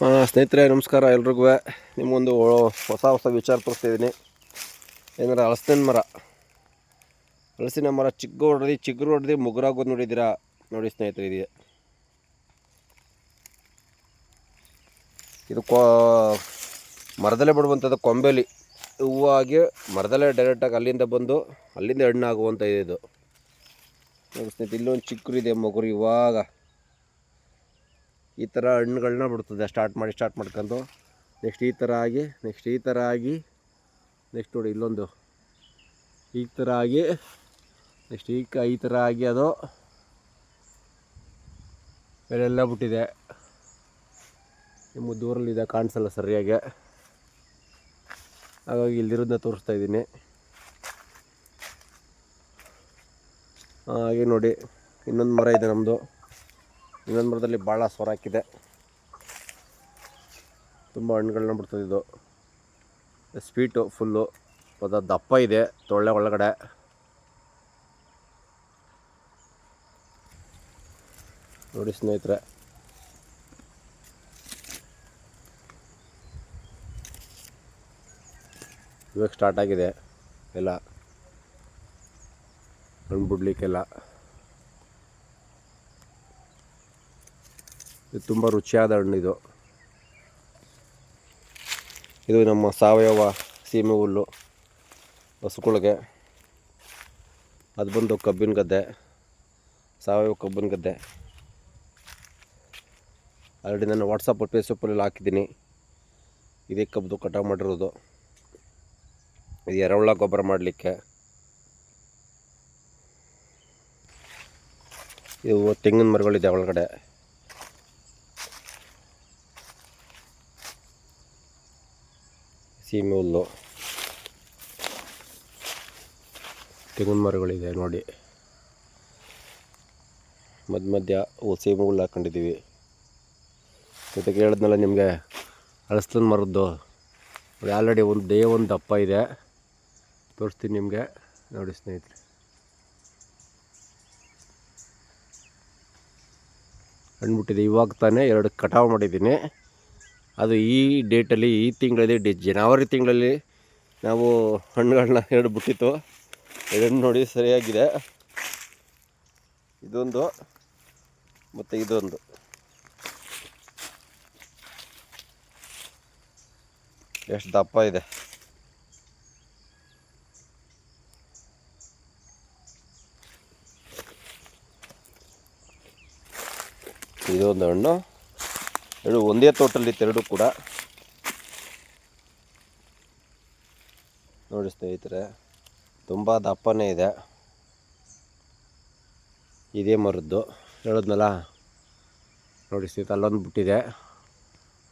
ಸ್ನೇಹಿತರೆ, ನಮಸ್ಕಾರ ಎಲ್ರಿಗೂ. ನಿಮ್ಮೊಂದು ಹೊಸ ಹೊಸ ವಿಚಾರ ತೋರಿಸ್ತಿದ್ದೀನಿ ಏನಂದ್ರೆ ಹಲಸಿನ ಮರ. ಹಲಸಿನ ಮರ ಚಿಕ್ಕ ಹೊಡೆದು ಚಿಗುರು ಹೊಡೆದು ಮುಗುರಾಗೋದು ನೋಡಿದ್ದೀರಾ? ನೋಡಿ ಸ್ನೇಹಿತರೆ ಇದೆ ಇದು ಕೊ, ಮರದಲ್ಲೇ ಬಿಡುವಂಥದ್ದು ಕೊಂಬೆಲಿ. ಹೂವಾಗಿ ಮರದಲ್ಲೇ ಡೈರೆಕ್ಟಾಗಿ ಅಲ್ಲಿಂದ ಬಂದು, ಅಲ್ಲಿಂದ ಹಣ್ಣಾಗುವಂಥ ಇದು. ನೋಡಿ ಸ್ನೇಹಿತರೆ, ಇಲ್ಲೊಂದು ಚಿಕ್ಕರು ಇದೆ ಮಗುರು ಇವಾಗ. ಈ ಥರ ಹಣ್ಣುಗಳನ್ನ ಬಿಡ್ತದೆ ಸ್ಟಾರ್ಟ್ ಮಾಡಿ ಸ್ಟಾರ್ಟ್ ಮಾಡ್ಕೊಂಡು. ನೆಕ್ಸ್ಟ್ ಈ ಥರ ಆಗಿ ನೆಕ್ಸ್ಟ್ ಈ ಥರ ಆಗಿ. ನೆಕ್ಸ್ಟ್ ನೋಡಿ ಇಲ್ಲೊಂದು. ಈ ಥರ ಆಗಿ ನೆಕ್ಸ್ಟ್ ಈ ಈ ಥರ ಆಗಿ ಅದು. ಬೇರೆಲ್ಲ ಬಿಟ್ಟಿದೆ. ನಿಮ್ಮ ದೂರಲ್ಲಿದೆ ಕಾಣಿಸಲ್ಲ ಸರಿಯಾಗಿ. ಹಾಗಾಗಿ ಇಲ್ಲಿರೋದನ್ನ ತೋರಿಸ್ತಾ ಇದ್ದೀನಿ. ಹಾಗೆ ನೋಡಿ, ಇನ್ನೊಂದು ಮರ ಇದೆ ನಮ್ಮದು ಇನ್ನೊಂದು ಮರದಲ್ಲಿ ಭಾಳ ಸ್ವರ ಹಾಕಿದೆ. ತುಂಬ ಹಣ್ಣುಗಳನ್ನ ಬಿಡ್ತದೆ ಇದು. Sweet full. ಅದು ದಪ್ಪ ಇದೆ, ತೊಳ್ಳೆ ಒಳಗಡೆ. ನೋಡಿ ಸ್ನೇಹಿತರೆ. ಇವಾಗ ಸ್ಟಾರ್ಟ್ ಆಗಿದೆ ಎಲ್ಲ. ಹಣ್ಣು ಬಿಡ್ಲಿಕ್ಕೆಲ್ಲ. ಇದು ತುಂಬ ರುಚಿಯಾದ ಹಣ್ಣು ಇದು ಇದು ನಮ್ಮ ಸಾವಯವ ಸೀಮೆ ಹುಲ್ಲು ಹಸುಗಳಿಗೆ ಅದು ಬಂದು ಕಬ್ಬಿನ ಗದ್ದೆ, ಸಾವಯವ ಕಬ್ಬಿನ ಗದ್ದೆ. ಆಲ್ರೆಡಿ ನಾನು ವಾಟ್ಸಪ್ ಫೇಸ್ಬುಕ್ಕಲ್ಲಿ ಹಾಕಿದ್ದೀನಿ. ಇದೇ ಕಬ್ಬು ಕಟಾವು ಮಾಡಿರೋದು. ಇದು ಎರೆಹುಳ ಗೊಬ್ಬರ ಮಾಡಲಿಕ್ಕೆ. ಇವು ತೆಂಗಿನ ಮರಗಳಿದೆ ಒಳಗಡೆ. ಸೀಮೆ ಹುಲ್ಲು ತೆಂಗಿನ ಮರಗಳಿದೆ ನೋಡಿ. ಮಧ್ಯ ಮಧ್ಯ ಸೀಮೆ ಹುಲ್ಲು ಹಾಕೊಂಡಿದ್ದೀವಿ. ಜೊತೆಗೆ ಹೇಳಿದ್ನಲ್ಲ ನಿಮಗೆ ಅಳಸ್ತನ ಮರದ್ದು. ಆಲ್ರೆಡಿ ಒಂದು ಡೇ ಒಂದು ದಪ್ಪ ಇದೆ. ತೋರಿಸ್ತೀನಿ ನಿಮಗೆ. ನೋಡಿ ಸ್ನೇಹಿತರೆ. ಅಂದ್ಬಿಟ್ಟಿದೆ ಇವಾಗ ತಾನೇ ಎರಡು ಕಟಾವು ಮಾಡಿದ್ದೀನಿ. ಅದು ಈ ಡೇಟಲ್ಲಿ, ಈ ತಿಂಗಳಲ್ಲಿ ಡಿ ಜನವರಿ ತಿಂಗಳಲ್ಲಿ ನಾವು ಹಣ್ಣುಗಳನ್ನ ಎರಡು ಬಿಟ್ಟಿತ್ತು ಎರಡು ನೋಡಿ ಸರಿಯಾಗಿದೆ. ಇದೊಂದು ಮತ್ತು ಇದೊಂದು. ಎಷ್ಟು ದಪ್ಪ ಇದೆ. ಇದೊಂದು ಹಣ್ಣು. ಎರಡು ಒಂದೇ ತೋಟಲ್ಲಿತ್ತು ಎರಡು ಕೂಡ. ನೋಡಿ ಸ್ನೇಹಿತರೆ ತುಂಬ ದಪ್ಪನೇ ಇದೆ. ಇದೇ ಮರದ್ದು. ಹೇಳಿದ್ನಲ್ಲ? ನೋಡಿ ಸ್ನೇಹಿತ ಅಲ್ಲೊಂದು ಬಿಟ್ಟಿದೆ.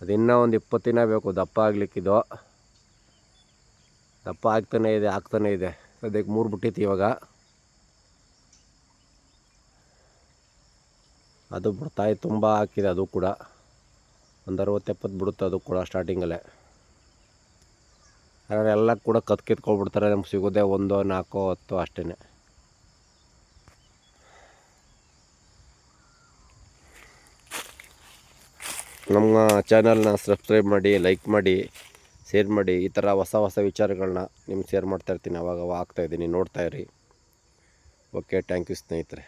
ಅದು ಇನ್ನೂ ಒಂದು ಇಪ್ಪತ್ತು ದಿನ ಬೇಕು, ದಪ್ಪ ಆಗ್ಲಿಕ್ಕಿದು ದಪ್ಪ ಆಗ್ತಾನೆ ಇದೆ ಆಗ್ತಾನೆ ಇದೆ. ಸದ್ಯಕ್ಕೆ ಮೂರು ಬಿಟ್ಟಿತ್ತು ಇವಾಗ. ಅದು ಬಿಡ್ತಾಯಿ ತುಂಬ ಹಾಕಿದೆ ಅದು ಕೂಡ. ಒಂದು ಅರವತ್ತು ಎಪ್ಪತ್ತು ಬಿಡುತ್ತೆ ಅದು ಕೂಡ ಸ್ಟಾರ್ಟಿಂಗಲ್ಲೇ. ಆದರೆ ಎಲ್ಲ ಕೂಡ ಕತ್ ಕಿತ್ಕೊಬಿಡ್ತಾರೆ ನಮ್ಗೆ ಸಿಗೋದೇ ಒಂದೋ, ನಾಲ್ಕೋ, ಹತ್ತು ಅಷ್ಟೇ ನಮ್ಮ ಚಾನಲ್ನ ಸಬ್ಸ್ಕ್ರೈಬ್ ಮಾಡಿ, ಲೈಕ್ ಮಾಡಿ, ಶೇರ್ ಮಾಡಿ, ಈ ಥರ ಹೊಸ ಹೊಸ ವಿಚಾರಗಳನ್ನ ನಿಮ್ಗೆ ಶೇರ್ ಮಾಡ್ತಾಯಿರ್ತೀನಿ ಅವಾಗ ಅವಾಗ ಹಾಕ್ತಾಯಿದ್ದೀನಿ ನೋಡ್ತಾ ಇರಿ. ಓಕೆ, ಥ್ಯಾಂಕ್ ಯು ಸ್ನೇಹಿತರೆ.